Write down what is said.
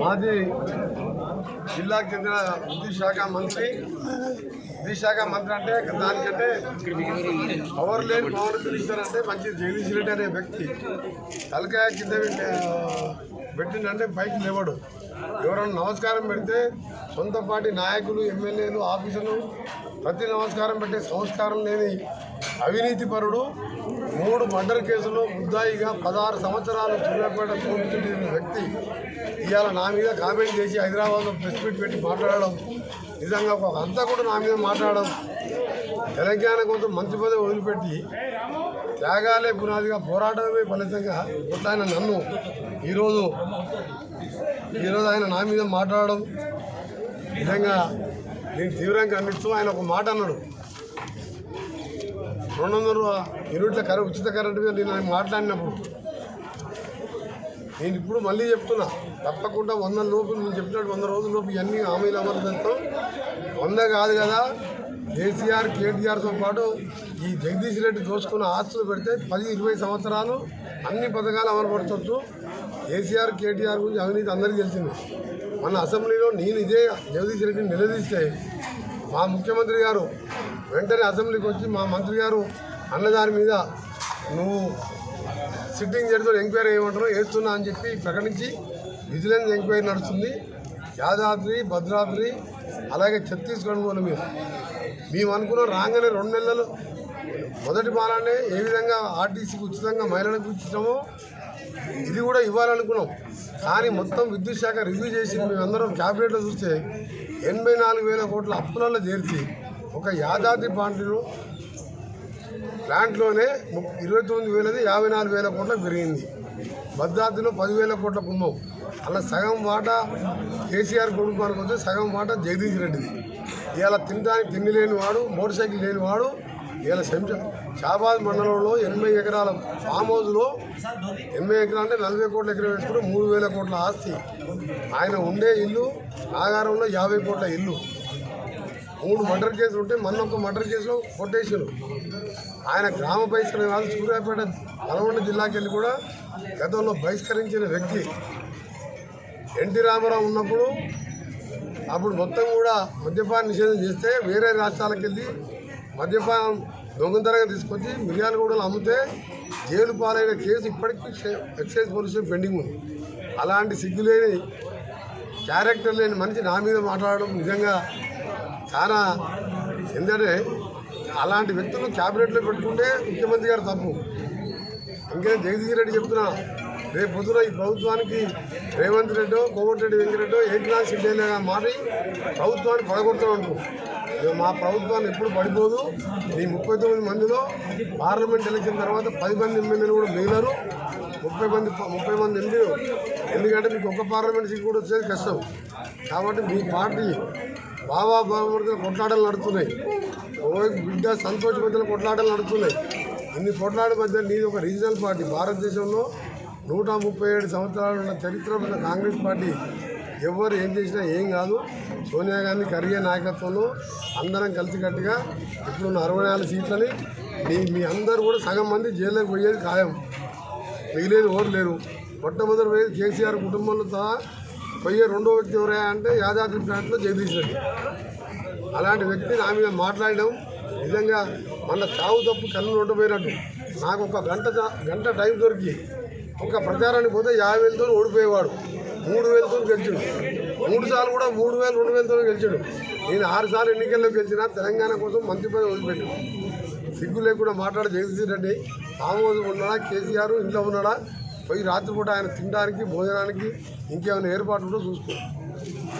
మాజీ జిల్లాకు చెందిన విద్యుత్ శాఖ మంత్రి విద్యుత్ శాఖ మంత్రి అంటే దానికంటే పవర్ లేని పవర్ మినిస్టర్ అంటే మంచి జగదీష్ రెడ్డి అనే వ్యక్తి. తలకాయ కింద పెట్టిందంటే పైకి లేవడు. ఎవరైనా నమస్కారం పెడితే సొంత పార్టీ నాయకులు ఎమ్మెల్యేలు ఆఫీసర్లు ప్రతి నమస్కారం పెట్టే సంస్కారం లేని అవినీతి పరుడు మూడు మర్డర్ కేసుల్లో ముద్దాయిగా పదహారు సంవత్సరాలు సూర్యాపేట కోర్టు వ్యక్తి ఇవాళ నా మీద కామెంట్ చేసి హైదరాబాద్లో ప్రెస్ మీట్ పెట్టి మాట్లాడడం నిజంగా ఒక అంతా కూడా నా మీద మాట్లాడడం. తెలంగాణ కోసం మంచి పదవి వదిలిపెట్టి త్యాగాలే పునాదిగా పోరాటమే ఫలితంగా ఇట్లా ఆయన నన్ను ఈరోజు ఈరోజు ఆయన నా మీద మాట్లాడడం నిజంగా నేను తీవ్రంగా ఖండిస్తూ ఆయన ఒక మాట అన్నాడు. రెండు వందల యూనిట్ల కరెంట్ ఉచిత కరెంటు మీద నేను ఆయన మాట్లాడినప్పుడు నేను ఇప్పుడు మళ్ళీ చెప్తున్నా తప్పకుండా వంద లోపు నేను చెప్పినట్టు వంద రోజుల లోపు ఇవన్నీ హామీలు అమలు చేస్తాం. వంద కాదు కదా కేసీఆర్ కేటీఆర్తో పాటు ఈ జగదీష్ రెడ్డి దోచుకున్న ఆస్తులు పెడితే పది ఇరవై సంవత్సరాలు అన్ని పథకాలు అమలుపరచవచ్చు కేసీఆర్ కేటీఆర్ గురించి అవినీతి అందరికీ తెలిసింది. మన అసెంబ్లీలో నేను ఇదే జగదీష్ రెడ్డిని నిలదీస్తే మా ముఖ్యమంత్రి గారు వెంటనే అసెంబ్లీకి వచ్చి మా మంత్రి గారు అన్నదాని మీద నువ్వు సిట్టింగ్ జడ్జితో ఎంక్వైరీ ఏమంటారో వేస్తున్నా అని చెప్పి ప్రకటించి విజిలెన్స్ ఎంక్వైరీ నడుస్తుంది. యాదాద్రి భద్రాద్రి అలాగే ఛత్తీస్గఢ్ కూడా మీద మేము అనుకున్న రాగానే రెండు నెలలు మొదటి బాలానే ఏ విధంగా ఆర్టీసీకి ఉచితంగా మహిళలకు ఇచ్చినామో ఇది కూడా ఇవ్వాలనుకున్నాం. కానీ మొత్తం విద్యుత్ శాఖ రివ్యూ చేసి మేమందరం క్యాబినెట్లో చూస్తే ఎనభై నాలుగు వేల కోట్ల అప్పులలో చేర్చి ఒక యాదాద్రి పార్టీలో ప్లాంట్లోనే ఇరవై తొమ్మిది వేలది యాభై నాలుగు వేల కోట్లకు పెరిగింది. భద్రాద్రిలో పదివేల కోట్ల కుంభం అలా సగం మాట కేసీఆర్ కొడుకు వస్తే సగం మాట జగదీష్ రెడ్డిది. ఇవాళ తినడానికి తిండి లేనివాడు మోటార్ సైకిల్ లేనివాడు ఇవాళ శంష షాబాద్ మండలంలో ఎనభై ఎకరాల ఫామ్ హౌస్లో ఎనభై ఎకరాలు అంటే నలభై కోట్ల ఎకరం వేసుకుని మూడు వేల కోట్ల ఆస్తి. ఆయన ఉండే ఇల్లు నాగారంలో యాభై కోట్ల ఇల్లు. మూడు మర్డర్ కేసులు ఉంటే మొన్న ఒక మర్డర్ కేసులో కొట్టేసారు ఆయన గ్రామ బహిష్కరణ కాదు సూర్యాపేట నల్గొండ జిల్లాకి వెళ్ళి కూడా గతంలో బహిష్కరించిన వ్యక్తి ఎన్టీ రామారావు ఉన్నప్పుడు అప్పుడు మొత్తం కూడా మద్యపాన నిషేధం చేస్తే వేరే రాష్ట్రాలకు వెళ్ళి మద్యపానం దొంగతనంగా తీసుకొచ్చి మిర్యాలగూడలో అమ్మితే జైలు పాలైన కేసు ఇప్పటికీ ఎక్సైజ్ పోలీసులు పెండింగ్ ఉంది. అలాంటి సిగ్గులేని క్యారెక్టర్ లేని మనిషి నా మీద మాట్లాడడం నిజంగా చాలా ఎందుకంటే అలాంటి వ్యక్తులు క్యాబినెట్లో పెట్టుకుంటే ముఖ్యమంత్రి గారు తప్పు. ఇంకేం జగదీష్ రెడ్డి చెప్తున్నా రేపు పొద్దున ఈ ప్రభుత్వానికి రేవంత్ రెడ్డి కోమటిరెడ్డి వెంకరెడ్డో ఏకనాథ్ సిండేలాగా మారి ప్రభుత్వాన్ని పడగొడతాం అనుకో మా ప్రభుత్వాన్ని ఎప్పుడు పడిపోదు. ఈ ముప్పై తొమ్మిది మందిలో పార్లమెంట్ ఎలక్షన్ తర్వాత పది మంది ఎమ్మెల్యేలు కూడా మిగిలారు. ముప్పై మంది ముప్పై మంది ఎంపీలు ఎందుకంటే మీకు ఒక్క పార్లమెంట్ సీట్ కూడా వచ్చేది కష్టం. కాబట్టి మీ పార్టీ బాబా బాబుడితో కొట్లాటలు నడుస్తున్నాయి. ఓవైపు బిడ్డ సంతోష్ మధ్యలో కొట్లాటలు నడుస్తున్నాయి. ఇన్ని కొట్లాడే మధ్య నీది ఒక రీజనల్ పార్టీ. భారతదేశంలో నూట ముప్పై ఏడు సంవత్సరాలు ఉన్న చరిత్ర ఉన్న కాంగ్రెస్ పార్టీ ఎవరు ఏం చేసినా ఏం కాదు. సోనియా గాంధీ కరిగే నాయకత్వంలో అందరం కలిసికట్టుగా ఇప్పుడున్న అరవై నాలుగు సీట్లని మీ మీ అందరూ కూడా సగం మంది జైల్లోకి పోయేది ఖాయం. మిగిలేదు ఓరు లేరు. మొట్టమొదటి పోయేది కేసీఆర్ కుటుంబంలో సహా పోయే రెండో వ్యక్తి ఎవరా అంటే యాదాద్రి ప్లాంట్లో జగదీష్ రెడ్డి. అలాంటి వ్యక్తి నా మీద మాట్లాడడం నిజంగా మన చావు తప్పు కళ్ళు ఉండబోయినట్టు నాకు ఒక గంట గంట టైం దొరికి ఒక ప్రచారానికి పోతే యాభై వేలతో ఓడిపోయేవాడు. మూడు వేలతో గెలిచాడు. మూడు సార్లు కూడా మూడు వేలు రెండు వేలతో గెలిచాడు. నేను ఆరు సార్లు ఎన్నికల్లో గెలిచిన తెలంగాణ కోసం మంత్రి పదవి వదిలిపెట్టాను సిగ్గు లేకుండా మాట్లాడే జగదీష్ రెడ్డి ఆమోదం ఉన్నాడా? కేసీఆర్ ఇంట్లో ఉన్నాడా? పోయి రాత్రిపూట ఆయన తినడానికి భోజనానికి ఇంకేమైనా ఏర్పాటు కూడా చూసుకో.